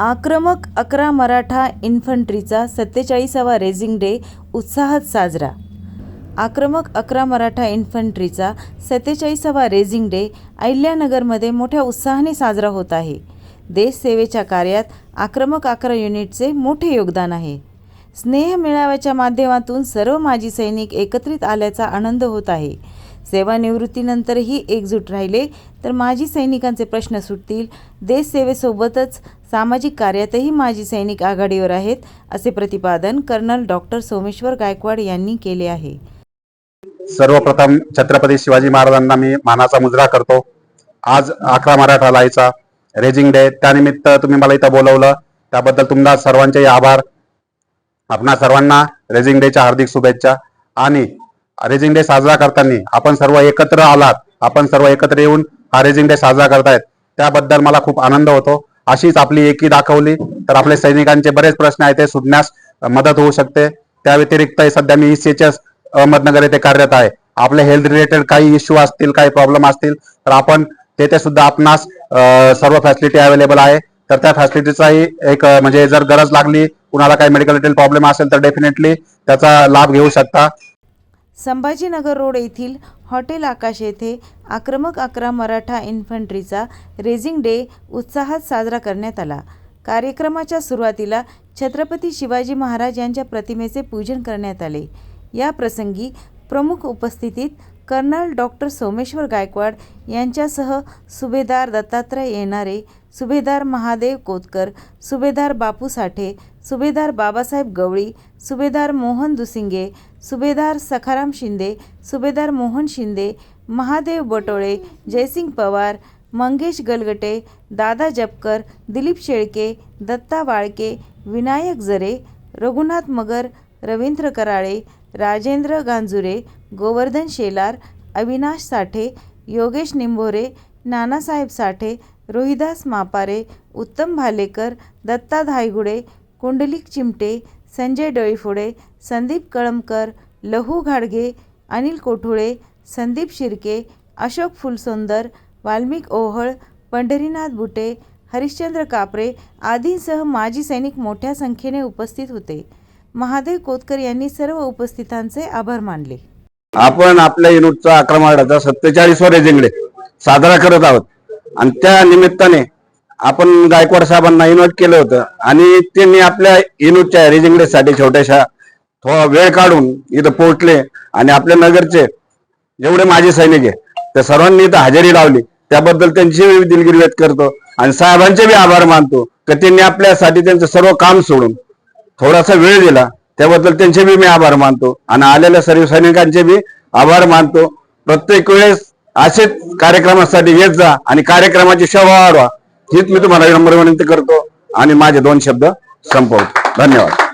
आक्रमक अकरा मराठा इन्फंट्रीचा सत्तेचाळीसावा रेझिंग डे उत्साहात साजरा. आक्रमक अकरा मराठा इन्फंट्रीचा सत्तेचाळीसावा रेझिंग डे अहिल्यानगरमध्ये मोठ्या उत्साहाने साजरा होत आहे. देशसेवेच्या कार्यात आक्रमक अकरा युनिटचे मोठे योगदान आहे. स्नेह मेळाव्याच्या माध्यमातून सर्व माजी सैनिक एकत्रित आल्याचा आनंद होत आहे. सेवानिवृत्तीनंतरही एकजूट राहिले तर माजी सैनिकांचे प्रश्न सुटतील. देशसेवेसोबतच सामाजिक कार्यातही माजी सैनिक आघाडीवर आहेत असे प्रतिपादन कर्नल डॉक्टर सोमेश्वर गायकवाड यांनी केले आहे. सर्वप्रथम छत्रपती शिवाजी महाराजांना मी मानाचा मुजरा करतो. आज अकरा मराठा लाईचा रेजिंग डे त्यानिमित्त तुम्ही मला इथं बोलवलं. त्याबद्दल तुमचा सर्वांचे आभार. आपणा सर्वांना रेजिंग डेच्या हार्दिक शुभेच्छा. आणि रेजिंग डे साजरा करताना आपण सर्व एकत्र आलात. आपण सर्व एकत्र येऊन हा रेजिंग डे साजरा करतायत. त्याबद्दल मला खूप आनंद होतो. अशीच आपली एकी दाखवली. तर आपले सैनिकांचे बरेच प्रश्न आहेत ते सुटण्यास मदत होऊ शकते. त्या व्यतिरिक्त सध्या मी ईसीएचएस अहमदनगर येथे कार्यरत आहे. आपले हेल्थ रिलेटेड काही इश्यू असतील काही प्रॉब्लेम असतील तर आपण तेथे सुद्धा आपणास सर्व फॅसिलिटी अवेलेबल आहे. तर त्या फॅसिलिटीचाही एक म्हणजे जर गरज लागली कुणाला काही मेडिकल रिलेटेड प्रॉब्लेम असेल तर डेफिनेटली त्याचा लाभ घेऊ शकता. संभाजीनगर रोड येथील हॉटेल आकाश येथे आक्रमक अकरा मराठा इन्फंट्रीचा रेझिंग डे उत्साहात साजरा करण्यात आला. कार्यक्रमाच्या सुरुवातीला छत्रपती शिवाजी महाराज यांच्या प्रतिमेचे पूजन करण्यात आले. या प्रसंगी प्रमुख उपस्थितीत कर्नल डॉक्टर सोमेश्वर गायकवाड यांच्यासह सुभेदार दत्तात्रय येणारे सुभेदार महादेव कोतकर सुभेदार बापू साठे सुभेदार बाबासाहेब गवळी सुभेदार मोहन दुसिंगे सुभेदार सखाराम शिंदे सुभेदार मोहन शिंदे महादेव बटोळे जयसिंग पवार मंगेश गलगटे दादा जपकर दिलीप शेळके दत्ता वाळके विनायक जरे रघुनाथ मगर रवींद्र कराळे राजेंद्र गांजुरे गोवर्धन शेलार अविनाश साठे योगेश निंभोरे नानासाहेब साठे रोहिदास मापारे उत्तम भालेकर दत्ता धायगुडे कुंडलिक चिमटे संजय डोईफोडे संदीप कळमकर लहू घाडगे अनिल कोठुळे संदीप शिर्के अशोक फुलसुंदर वाल्मिक ओहळ पंढरीनाथ बुटे हरिश्चंद्र कापरे आदींसह माजी सैनिक मोठ्या संख्येने उपस्थित होते. महादेव कोतकर यांनी सर्व उपस्थितांचे आभार मानले. आपण आपल्या युनिटचा अकरा मार्गाचा सत्तेचाळीसवा रेजिंग साजरा करत आहोत. आणि त्या निमित्ताने आपण गायकवाड साहेबांना इन्व्हाइट केलं होतं. आणि त्यांनी आपल्या युनिटच्या रेजिंगसाठी छोट्याशा थोडा वेळ काढून इथं पोहोचले आणि आपल्या नगरचे जेवढे माझे सैनिक आहे. त्या सर्वांनी इथं हजेरी लावली. त्याबद्दल त्यांची दिलगिरी व्यक्त करतो आणि साहेबांचे बी आभार मानतो की त्यांनी आपल्यासाठी त्यांचं सर्व काम सोडून थोडासा वेळ दिला. त्याबद्दल त्यांचे बी मी आभार मानतो आणि आलेल्या सर्व सैनिकांचे बी आभार मानतो. प्रत्येक वेळेस असेच कार्यक्रमासाठी येत जा आणि कार्यक्रमाची शोभा वाढवा. हीच मी तुम्हाला नम्र विनंती करतो आणि माझे दोन शब्द संपवतो. धन्यवाद.